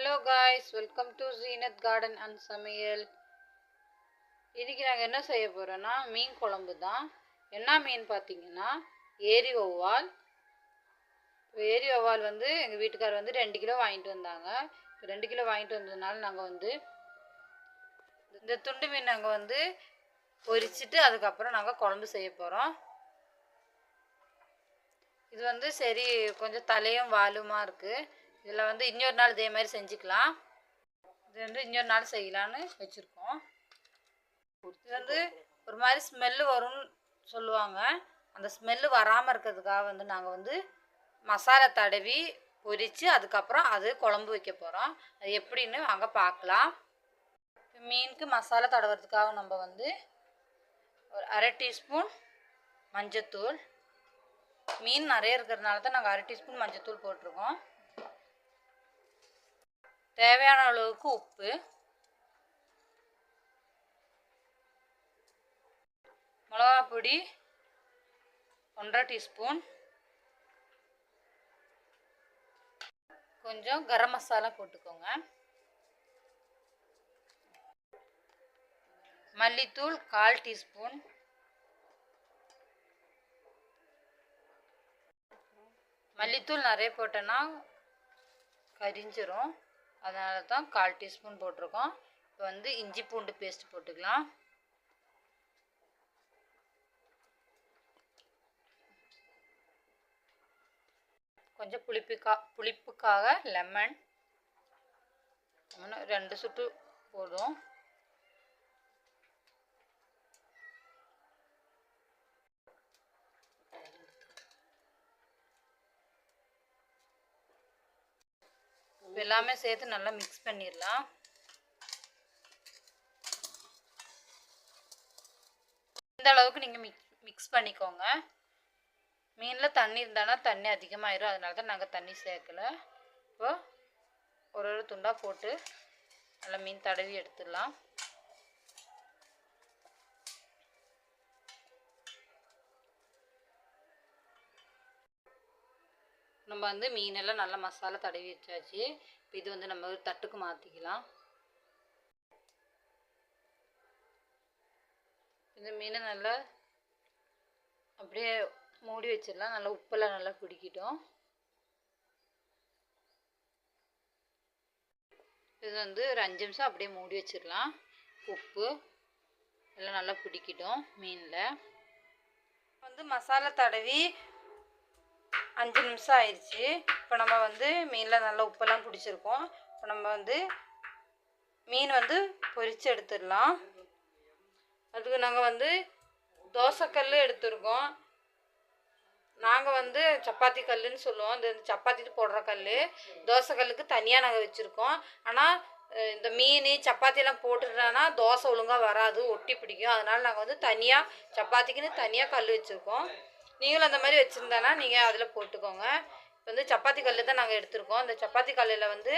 Hello guys welcome to Zeenath garden and சமையல் இன்றைக்கி நாங்கள் என்ன செய்ய போகிறோன்னா மீன் குழம்பு தான். என்ன மீன் பார்த்தீங்கன்னா ஏரி ஒவ்வால் இப்போ ஏரி ஒவ்வால் வந்து எங்கள் வீட்டுக்கார் வந்து ரெண்டு கிலோ வாங்கிட்டு வந்தாங்க. இப்போ ரெண்டு கிலோ வாங்கிட்டு வந்ததுனால நாங்கள் வந்து இந்த துண்டு மீன் நாங்கள் வந்து பொரிச்சிட்டு அதுக்கப்புறம் நாங்கள் குழம்பு செய்ய போகிறோம் இது வந்து சரி கொஞ்சம் தலையும் வாலுமாக இருக்குது இதில் வந்து இன்னொரு நாள் இதே மாதிரி செஞ்சுக்கலாம். இது வந்து இன்னொரு நாள் செய்யலான்னு வச்சுருக்கோம். இது வந்து ஒரு மாதிரி ஸ்மெல்லு வரும்னு சொல்லுவாங்க. அந்த ஸ்மெல்லு வராமல் இருக்கிறதுக்காக வந்து நாங்கள் வந்து மசாலா தடவி பொரித்து அதுக்கப்புறம் அது குழம்பு வைக்க போகிறோம். அது எப்படின்னு வாங்க பார்க்கலாம். இப்போ மீனுக்கு மசாலா தடவுறதுக்காக நம்ம வந்து ஒரு அரை டீஸ்பூன் மஞ்சத்தூள். மீன் நிறைய இருக்கிறதுனால தான் நாங்கள் அரை டீஸ்பூன் மஞ்சத்தூள் போட்டிருக்கோம். தேவையான அளவுக்கு உப்பு. மிளகா பொடி ஒன்றரை டீஸ்பூன். கொஞ்சம் கரம் மசாலா போட்டுக்கோங்க. மல்லித்தூள் கால் டீஸ்பூன். மல்லித்தூள் நிறைய போட்டோன்னா கரிஞ்சிரும். அதனால தான் கால் டீஸ்பூன் போட்டிருக்கோம். இப்போ வந்து இஞ்சி பூண்டு பேஸ்ட் போட்டுக்கலாம். கொஞ்சம் புளிப்புக்கா புளிப்புக்காக லெமன் ரெண்டு சுட்டு போதும். இப்போ எல்லாமே சேர்த்து நல்லா மிக்ஸ் பண்ணிடலாம். இந்த அளவுக்கு நீங்கள் மிக் மிக்ஸ் பண்ணிக்கோங்க. மீனில் தண்ணி இருந்தானா தண்ணி அதிகமாகிடும் அதனால தான் நாங்கள் தண்ணி சேர்க்கல. இப்போது ஒரு ஒரு துண்டாக போட்டு நல்லா மீன் தடவி எடுத்துடலாம். நம்ம வந்து மீனெல்லாம் நல்லா மசாலா தடவி வச்சாச்சு. இப்போ இது வந்து நம்ம ஒரு தட்டுக்கு மாற்றிக்கலாம் இந்த மீனை நல்லா அப்படியே மூடி வச்சிடலாம். நல்லா உப்பெல்லாம் நல்லா பிடிக்கிட்டோம் இது வந்து ஒரு அஞ்சு நிமிஷம் அப்படியே மூடி வச்சிடலாம். உப்பு எல்லாம் நல்லா பிடிக்கிட்டோம் மீனில். வந்து மசாலா தடவி அஞ்சு நிமிஷம் ஆயிடுச்சு. இப்போ நம்ம வந்து மீனில் நல்லா உப்பெல்லாம் பிடிச்சிருக்கோம். இப்போ நம்ம வந்து மீன் வந்து பொரித்து எடுத்துடலாம். அதுக்கு நாங்கள் வந்து தோசைக்கல் எடுத்துருக்கோம். நாங்கள் வந்து சப்பாத்தி கல்லுன்னு சொல்லுவோம். இந்த சப்பாத்திக்கு போடுற கல் தோசைக்கல்லுக்கு தனியாக நாங்கள் வச்சுருக்கோம். ஆனால் இந்த மீன் சப்பாத்தியெல்லாம் போட்டுட்டோன்னா தோசை ஒழுங்காக வராது. ஒட்டி பிடிக்கும். அதனால் நாங்கள் வந்து தனியாக சப்பாத்திக்குன்னு தனியாக கல் வச்சுருக்கோம். நீங்களும் அந்த மாதிரி வச்சுருந்தானா நீங்கள் அதில் போட்டுக்கோங்க. இப்போ வந்து சப்பாத்தி கல் தான் நாங்கள் எடுத்திருக்கோம். இந்த சப்பாத்தி கல்லில் வந்து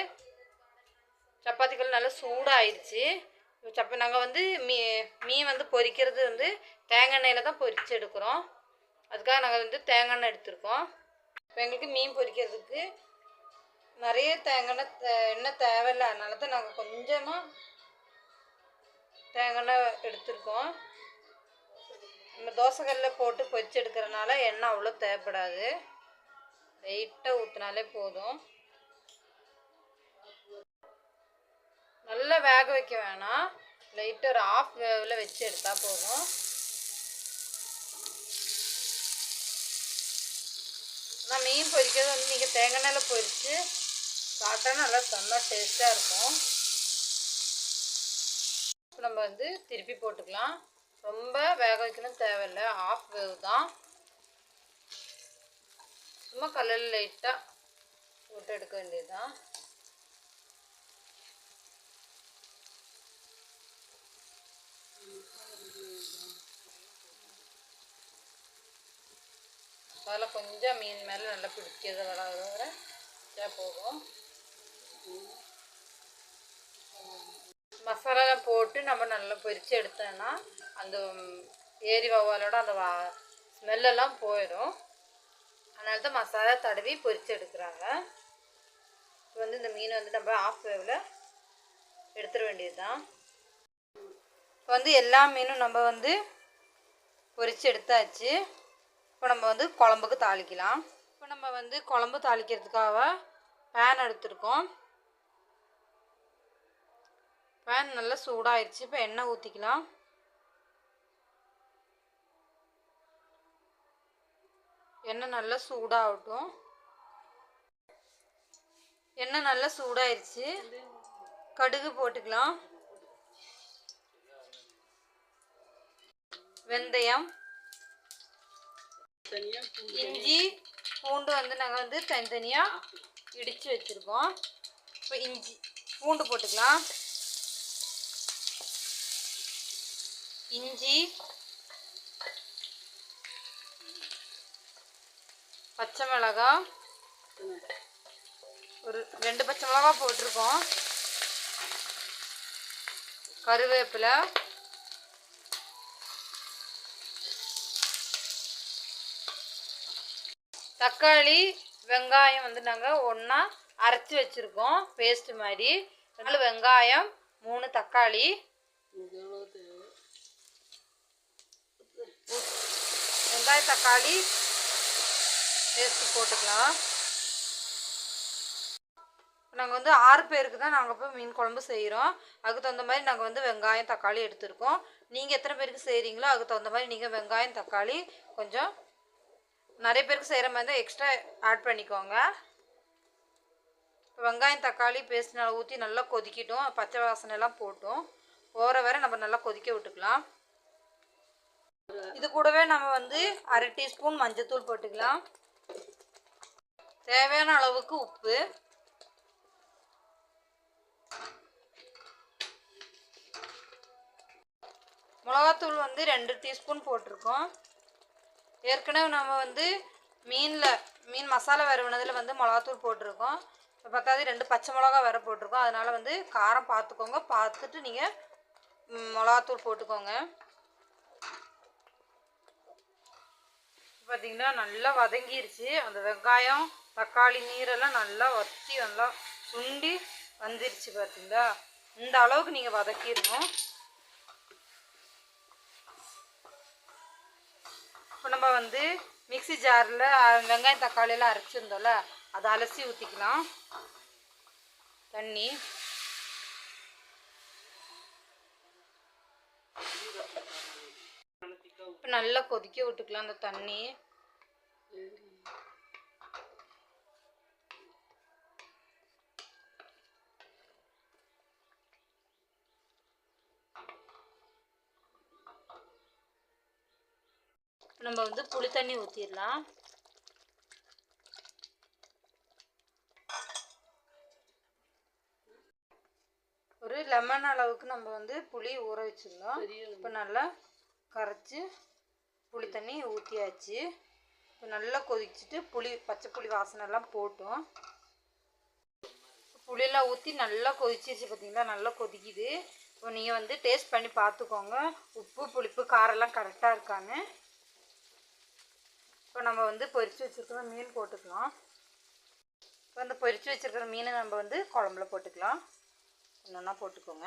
சப்பாத்தி கல் நல்லா சூடாகிடுச்சு சப்ப நாங்கள் வந்து மீ மீன் வந்து பொரிக்கிறது வந்து தேங்காய் எண்ணெயில் தான் பொரித்து எடுக்கிறோம். அதுக்காக நாங்கள் வந்து தேங்காய் எண்ணெய் எடுத்திருக்கோம். இப்போ எங்களுக்கு மீன் பொரிக்கிறதுக்கு நிறைய தேங்காய் எண்ணெய் எண்ணெய் தேவையில்லை. அதனால தான் நாங்கள் கொஞ்சமாக தேங்காய் எண்ணெய் எடுத்திருக்கோம். நம்ம தோசைக்கல்ல போட்டு பொரிச்சு எடுக்கிறனால எண்ணெய் அவ்வளோ தேவைப்படாது. லைட்டாக ஊற்றினாலே போதும். நல்லா வேக வைக்க வேணாம். லைட்டாக ஒரு ஆஃப் வேவில் வச்சு எடுத்தால் போதும். ஆனால் மீன் பொரிக்கிறது வந்து நீங்கள் தேங்காய் எண்ணெயில் பொரித்து சாப்பிட்டா நல்லா செம்ம டேஸ்ட்டாக இருக்கும். நம்ம வந்து திருப்பி போட்டுக்கலாம். ரொம்ப வேக வைக்கணும் தேவையில்லை. ஆஃப் வேவ் தான். சும்மா கல்லில் லைட்டாக போட்டு எடுக்க வேண்டியது தான் அதில் கொஞ்சம் மீன் மேலே நல்லா பிடிக்கிறது வர வர போகும். மசாலாலாம் போட்டு நம்ம நல்லா பொரித்து எடுத்தோன்னா அந்த ஏரி வவ்வாலோட அந்த வா ஸ்மெல்லெல்லாம் போயிடும். அதனால தான் மசாலா தடவி பொரித்து எடுக்கிறாங்க. இப்போ வந்து இந்த மீனை வந்து நம்ம ஆஃப் வேவில் எடுத்துட வேண்டியது தான் இப்போ வந்து எல்லா மீனும் நம்ம வந்து பொரித்து எடுத்தாச்சு. இப்போ நம்ம வந்து குழம்புக்கு தாளிக்கலாம். இப்போ நம்ம வந்து குழம்பு தாளிக்கிறதுக்காக பேன் எடுத்துருக்கோம். பேன் நல்லா சூடாகிடுச்சு இப்போ எண்ணெய் ஊற்றிக்கலாம் எண்ணெய் நல்லா சூடாகட்டும். எண்ணெய் நல்லா சூடாயிருச்சு. கடுகு போட்டுக்கலாம். வெந்தயம். இஞ்சி பூண்டு வந்து நாங்கள் வந்து தனித்தனியாக இடித்து வச்சுருக்கோம். இப்போ இஞ்சி பூண்டு போட்டுக்கலாம். இஞ்சி பச்சை மிளகாய் ஒரு ரெண்டு பச்சை மிளகாய் போட்டிருக்கோம். கருவேப்பிலை. தக்காளி வெங்காயம் வந்து நாங்கள் ஒன்றா அரைச்சி வச்சுருக்கோம். பேஸ்ட் மாதிரி. நாலு வெங்காயம் மூணு தக்காளி. வெங்காய தக்காளி சேர்த்து போட்டுக்கலாம். நாங்கள் வந்து ஆறு பேருக்கு தான் நாங்கள் போய் மீன் குழம்பு செய்கிறோம் அதுக்கு தகுந்த மாதிரி நாங்கள் வந்து வெங்காயம் தக்காளி எடுத்திருக்கோம். நீங்கள் எத்தனை பேருக்கு செய்கிறீங்களோ அதுக்கு தகுந்த மாதிரி நீங்கள் வெங்காயம் தக்காளி கொஞ்சம் நிறைய பேருக்கு செய்கிற மாதிரி தான் எக்ஸ்ட்ரா ஆட் பண்ணிக்கோங்க. வெங்காயம் தக்காளி பேஸ்ட் நல்லா ஊற்றி நல்லா கொதிக்கிட்டோம். பச்சை வாசனை எல்லாம் போட்டும். போகிற வரை நம்ம நல்லா கொதிக்க விட்டுக்கலாம். இது கூடவே நம்ம வந்து அரை டீஸ்பூன் மஞ்சத்தூள் போட்டுக்கலாம். தேவையான அளவுக்கு உப்பு. மிளகாத்தூள் வந்து ரெண்டு டீஸ்பூன் போட்டிருக்கோம். ஏற்கனவே நம்ம வந்து மீனில் மீன் மசாலா வறுவனதில் வந்து மிளகாத்தூள் போட்டிருக்கோம். இப்போ பார்த்தாது ரெண்டு பச்சை மிளகா வர போட்டிருக்கோம். அதனால் வந்து காரம் பார்த்துக்கோங்க பார்த்துட்டு நீங்கள் மிளகாத்தூள் போட்டுக்கோங்க. பார்த்தீங்கன்னா நல்லா வதங்கிருச்சு. அந்த வெங்காயம் தக்காளி நீரெல்லாம் நல்லா வற்றி நல்லா சுண்டி வந்துருச்சு பார்த்தீங்களா இந்த அளவுக்கு நீங்கள் வதக்கிடணும். இப்போ நம்ம வந்து மிக்சி ஜாரில் வெங்காயம் தக்காளியெல்லாம் அரைச்சிருந்தோம்ல அதை அலசி ஊற்றிக்கலாம் தண்ணி. இப்போ நல்லா கொதிக்க விட்டுக்கலாம் அந்த தண்ணி நம்ம வந்து புளி தண்ணி ஊற்றிடலாம் ஒரு லெமன் அளவுக்கு நம்ம வந்து புளி ஊற வச்சிருந்தோம். இப்போ நல்லா கரைச்சி புளி தண்ணி ஊற்றியாச்சு இப்போ நல்லா கொதிச்சுட்டு புளி பச்சை புளி வாசனை எல்லாம் போட்டோம். புளியெல்லாம் ஊற்றி நல்லா கொதிச்சிருச்சு பார்த்தீங்களா நல்லா கொதிக்குது. இப்போ நீங்கள் வந்து டேஸ்ட் பண்ணி பார்த்துக்கோங்க உப்பு புளிப்பு காரெல்லாம் கரெக்டாக இருக்கான்னு. இப்போ நம்ம வந்து பொரித்து வச்சுருக்கிற மீன் போட்டுக்கலாம். இப்போ அந்த பொரித்து வச்சுருக்கிற மீனை நம்ம வந்து குழம்புல போட்டுக்கலாம். ஒன்றா போட்டுக்கோங்க.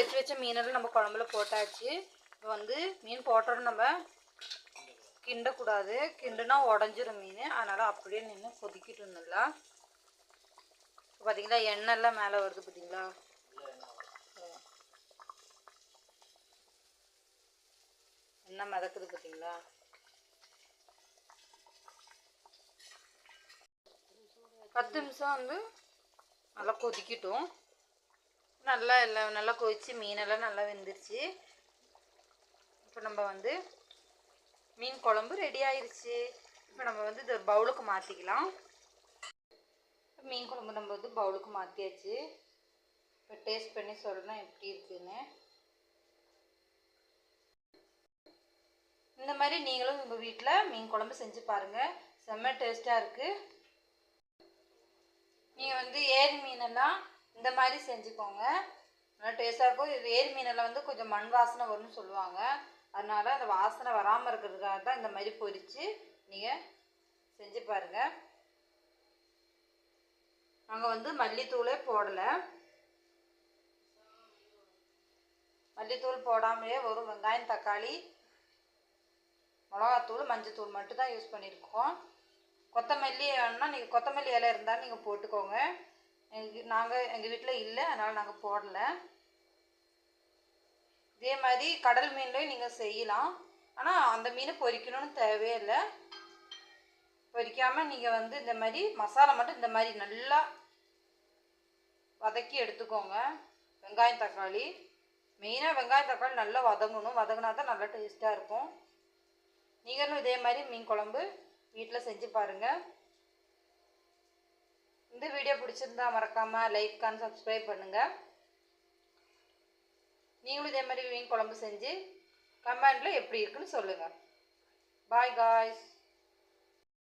பொரிச்சு வச்ச மீனெல்லாம் நம்ம குழம்புல போட்டாச்சு. இப்போ வந்து மீன் போட்டோன்னு நம்ம கிண்டக்கூடாது. கிண்டுனா உடஞ்சிரும் மீன். அதனால் அப்படியே நின்று கொதிக்கிட்டு நல்லா இப்போ பார்த்தீங்களா எண்ணெய்லாம் மேலே வருது பார்த்தீங்களா? எண்ணெய் மிதக்குது பார்த்தீங்களா? பத்து நிமிஷம் வந்து நல்லா கொதிக்கட்டும். நல்லா எல்லாம் நல்லா கொதித்து மீனெல்லாம் நல்லா வெந்துருச்சு. இப்போ நம்ம வந்து மீன் குழம்பு ரெடி ஆயிடுச்சு இப்போ நம்ம வந்து இது பவுலுக்கு மாற்றிக்கலாம் மீன் குழம்பு நம்ம வந்து பவுலுக்கு மாற்றியாச்சு இப்போ டேஸ்ட் பண்ணி சொல்லணும் எப்படி இருக்குன்னு. இந்த மாதிரி நீங்களும் உங்கள் வீட்டில் மீன் குழம்பு செஞ்சு பாருங்கள் செம்ம டேஸ்ட்டாக இருக்குது நீங்கள் வந்து ஏரி மீனெல்லாம் இந்த மாதிரி செஞ்சுக்கோங்க. நல்லா டேஸ்ட்டாக இருக்கும். இது ஏரி மீனெல்லாம் வந்து கொஞ்சம் மண் வாசனை வரும்னு சொல்லுவாங்க. அதனால் அந்த வாசனை வராமல் இருக்கிறதுக்காக தான் இந்த மாதிரி பொரித்து நீங்கள் செஞ்சு பாருங்கள் நாங்கள் வந்து மல்லித்தூளே போடலை. மல்லித்தூள் போடாமலே வெறும் வெங்காயம் தக்காளி மிளகாத்தூள் மஞ்சத்தூள் மட்டும் தான் யூஸ் பண்ணியிருக்கோம். கொத்தமல்லி வேணும்னா நீங்கள் கொத்தமல்லி இலை இருந்தாலும் நீங்கள் போட்டுக்கோங்க. நாங்கள் எங்கள் வீட்டில் இல்லை அதனால் நாங்கள் போடலை. இதே மாதிரி கடல் மீன்லேயும் நீங்கள் செய்யலாம். ஆனால் அந்த மீனை பொரிக்கணும்னு தேவையே இல்லை. பொரிக்காமல் நீங்கள் வந்து இந்த மாதிரி மசாலா மட்டும் இந்த மாதிரி நல்லா வதக்கி எடுத்துக்கோங்க. வெங்காயம் தக்காளி. மெயினாக வெங்காயம் தக்காளி நல்லா வதங்கணும். வதங்கினா தான் நல்லா டேஸ்ட்டாக இருக்கும். நீங்களும் இதே மாதிரி மீன் குழம்பு வீட்டில் செஞ்சு பாருங்கள் இந்த வீடியோ பிடிச்சிருந்தா மறக்காமல் லைக் அண்ட் சப்ஸ்கிரைப் பண்ணுங்கள் நீங்களும் இதே மாதிரி மீன் குழம்பு செஞ்சு கமெண்டில் எப்படி இருக்குன்னு சொல்லுங்கள் பாய் காய்ஸ்